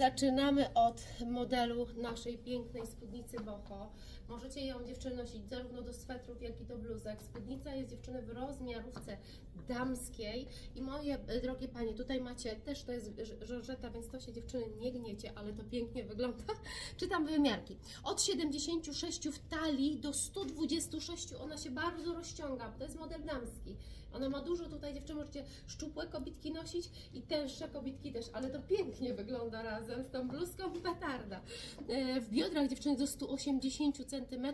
Zaczynamy od modelu naszej pięknej spódnicy boho. Możecie ją dziewczyny nosić zarówno do swetrów, jak i do bluzek. Spódnica jest dziewczyny w rozmiarówce damskiej i moje drogie panie, tutaj macie też to jest żorżeta, więc to się dziewczyny nie gniecie, ale to pięknie wygląda. Czytam wymiarki. Od 76 w talii do 126 ona się bardzo rozciąga, bo to jest model damski. Ona ma dużo tutaj dziewczyny, możecie szczupłe kobitki nosić i tęższe kobitki też, ale to pięknie wygląda razem z tą bluzką petarda. E, W biodrach dziewczyny do 180 cm,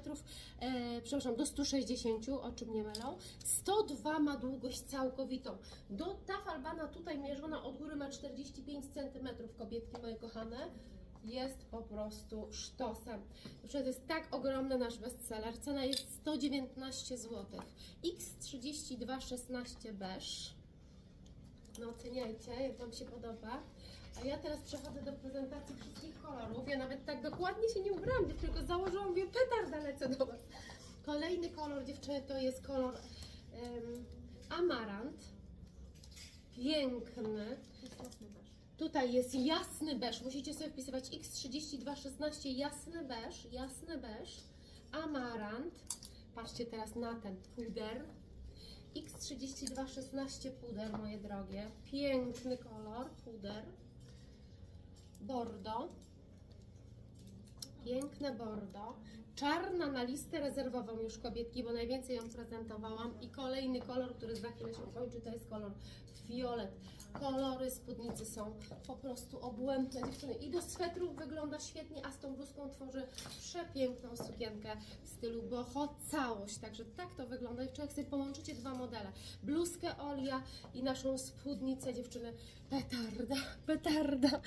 e, przepraszam, do 160, o czym nie mylą. 102 ma długość całkowitą. Do ta falbana tutaj mierzona od góry ma 45 cm, kobietki moje kochane jest po prostu sztosem. To jest tak ogromny nasz bestseller. Cena jest 119 zł. X3216 beż. No oceniajcie, jak Wam się podoba. A ja teraz przechodzę do prezentacji wszystkich kolorów. Ja nawet tak dokładnie się nie ubrałam, tylko założyłam, mówię, petarda lecę do Was. Kolejny kolor dziewczyny to jest kolor em, amarant. Piękny. Tutaj jest jasny beż. Musicie sobie wpisywać X3216 jasny beż, jasny beż, amarant. Patrzcie teraz na ten puder. X3216 puder, moje drogie. Piękny kolor, puder. Bordo. Piękne bordo. Czarna na listę rezerwową już kobietki, bo najwięcej ją prezentowałam. I kolejny kolor, który za chwilę się kończy, to jest kolor fiolet. Kolory spódnicy są po prostu obłędne dziewczyny. I do swetrów wygląda świetnie, a z tą bluzką tworzy przepiękną sukienkę w stylu boho całość. Także tak to wygląda. Dziewczyny, jak sobie połączycie dwa modele, bluzkę Olia i naszą spódnicę dziewczyny, petarda, petarda.